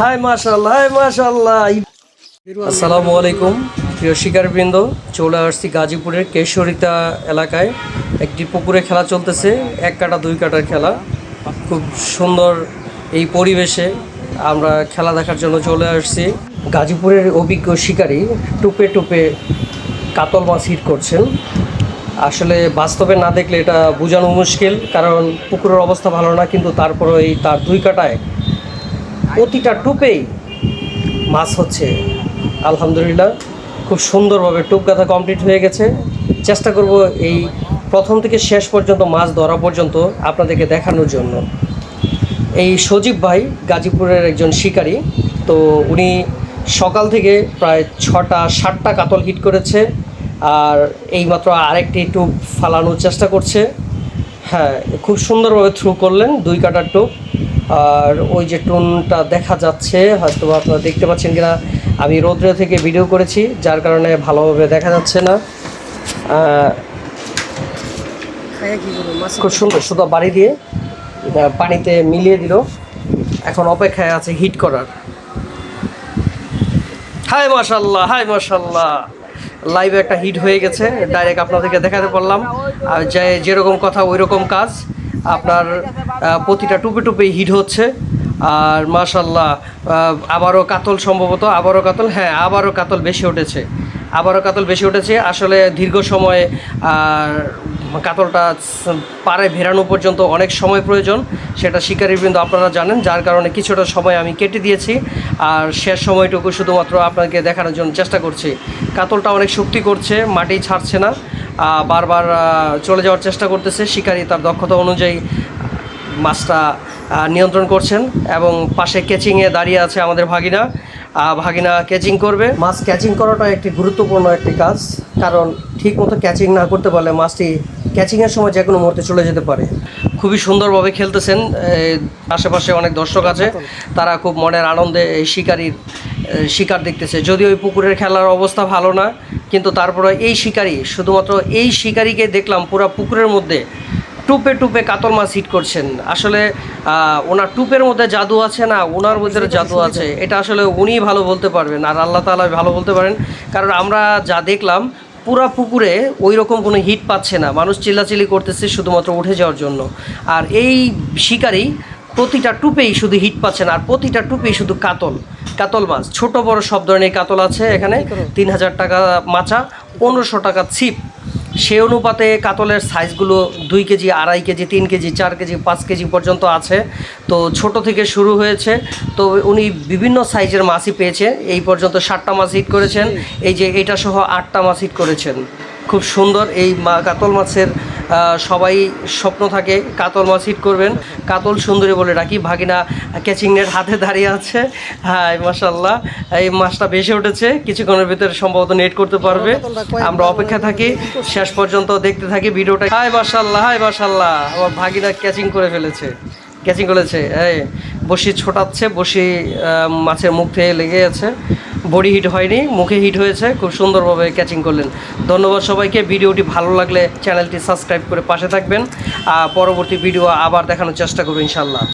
High মাশাল্লাহ high মাশাল্লাহ আসসালামু আলাইকুম, প্রিয় শিকারবৃন্দ, চলে আসছি গাজীপুরের কেশরিতা এলাকায়। একটি পুকুরে খেলা চলতেছে, এক কাটা, দুই কাটার খেলা। খুব সুন্দর এই পরিবেশে আমরা খেলা দেখার জন্য চলে আসছি। গাজীপুরের অভিজ্ঞ শিকারী টুপে টুপে কাতল মাছ হিট করছেন। আসলে বাস্তবে না দেখলে এটা বোঝানো মুশকিল, কারণ পুকুরের অবস্থা ভালো না, কিন্তু তারপরে এই তার দুই কাটায় প্রতিটা টুপেই মাছ হচ্ছে। আলহামদুলিল্লাহ, খুব সুন্দরভাবে টুপ গাথা কমপ্লিট হয়ে গেছে। চেষ্টা করব এই প্রথম থেকে শেষ পর্যন্ত মাছ ধরা পর্যন্ত আপনাদেরকে দেখানোর জন্য। এই সজীব ভাই গাজীপুরের একজন শিকারী, তো উনি সকাল থেকে প্রায় ছটা, সাতটা কাতল হিট করেছে আর এইমাত্র আরেকটি টুপ ফালানোর চেষ্টা করছে। হ্যাঁ খুব সুন্দরভাবে থ্রু করলেন, দুই কাটার টোপ। আর ওই যে টুনটা দেখা যাচ্ছে হয়তো আপনারা দেখতে পাচ্ছেন কিনা আমি রৌদ্র থেকে ভিডিও করেছি যার কারণে ভালোভাবে দেখা যাচ্ছে না। খুব সুন্দর শুধু বাড়ি দিয়ে পানিতে মিলিয়ে দিল। এখন অপেক্ষায় আছে হিট করার। হাই মাশাল্লাহ হাই মাশাল্লাহ। লাইভে একটা হিট হয়ে গেছে ডাইরেক্ট আপনাদেরকে দেখাতে পারলাম। আর যে যেরকম কথা ওই রকম কাজ। আপনার প্রতিটা টুপে টুপে হিট হচ্ছে। আর মাশাল্লাহ আবারও কাতল সম্ভবত, আবারও কাতল হ্যাঁ আবারও কাতল বেশি উঠেছে। আবারও কাতল বেশি উঠেছে, আসলে দীর্ঘ সময় কাতলটা পাড়ে ভেরানো পর্যন্ত অনেক সময় প্রয়োজন, সেটা শিকারী বৃন্দ আপনারা জানেন, যার কারণে কিছুটা সময় আমি কেটে দিয়েছি, আর শেষ সময়টুকু শুধুমাত্র আপনাকে দেখানোর জন্য চেষ্টা করছি। কাতলটা অনেক শক্তি করছে, মাটি ছাড়ছে না বারবার চলে যাওয়ার চেষ্টা করতেছে। শিকারী তার দক্ষতা অনুযায়ী মাছটা নিয়ন্ত্রণ করছেন এবং পাশে ক্যাচিংয়ে দাঁড়িয়ে আছে আমাদের ভাগিনা। ভাগিনা ক্যাচিং করবে। মাছ ক্যাচিং করাটা একটি গুরুত্বপূর্ণ একটি কাজ কারণ ঠিক মতো ক্যাচিং না করতে পারলে মাছটি ক্যাচিংয়ের সময় যে কোনো মুহূর্তে চলে যেতে পারে। খুবই সুন্দরভাবে খেলতেছেন। আশেপাশে অনেক দর্শক আছে। তারা খুব মনের আনন্দে এই শিকারির শিকার দেখতেছে। যদিও ওই পুকুরের খেলার অবস্থা ভালো না কিন্তু তারপরে এই শিকারি শুধুমাত্র এই শিকারিকে দেখলাম পুরো পুকুরের মধ্যে টুপে টুপে কাতল মাছ হিট করছেন। আসলে ওনার টুপের মধ্যে জাদু আছে না ওনার মধ্যে জাদু আছে। এটা আসলে উনিই ভালো বলতে পারবেন আর আল্লাহ তাআলা ভালো বলতে পারেন। কারণ আমরা যা দেখলাম পুরা পুকুরে ওই রকম কোনো হিট পাচ্ছে না। মানুষ চিল্লাচিল্লি করতেছে শুধুমাত্র উঠে যাওয়ার জন্য। আর এই শিকারেই প্রতিটা টুপেই শুধু হিট পাচ্ছেন আর প্রতিটা টুপেই শুধু কাতল। কাতল মাছ। ছোট বড় সব ধরনের কাতল আছে এখানে। তিন হাজার টাকা মাচা পনেরোশো টাকা ছিপ। সে অনুপাতে কাতলের সাইজগুলো দুই কেজি আড়াই কেজি তিন কেজি চার কেজি পাঁচ কেজি পর্যন্ত আছে। তো ছোট থেকে শুরু হয়েছে। তো উনি বিভিন্ন সাইজের মাছই পেয়েছে। এই পর্যন্ত সাতটা মাছ হিট করেছেন। এই যে এটা সহ আটটা মাছ হিট করেছেন। খুব সুন্দর এই কাতল মাছের সবাই স্বপ্ন থাকে কাতল মাছ হিট করবেন। কাতল সুন্দরী বলে ডাকি, ভাগিনা ক্যাচিং নেট হাতে দাঁড়িয়ে আছে। হ্যাঁ মাসাল্লাহ এই মাছটা বেশি উঠেছে, কিছুক্ষণের ভিতরে সম্ভবত নেট করতে পারবে। আমরা অপেক্ষা থাকি, শেষ পর্যন্ত দেখতে থাকি ভিডিওটা। হাই মাসাল্লাহ হাই মাসাল্লাহ আমার ভাগিনা ক্যাচিং করে ফেলেছে। ক্যাচিং করেছে, এই, বসি ছোটাচ্ছে, বসি মাছের মুখ থেকে লেগে আছে। বডি হিট হয়নি, মুখে হিট হয়েছে, খুব সুন্দরভাবে ক্যাচিং করলেন। ধন্যবাদ সবাইকে, ভিডিওটি ভালো লাগলে চ্যানেলটি সাবস্ক্রাইব করে পাশে থাকবেন। আর পরবর্তী ভিডিও আবার দেখানোর চেষ্টা করব ইনশাল্লাহ।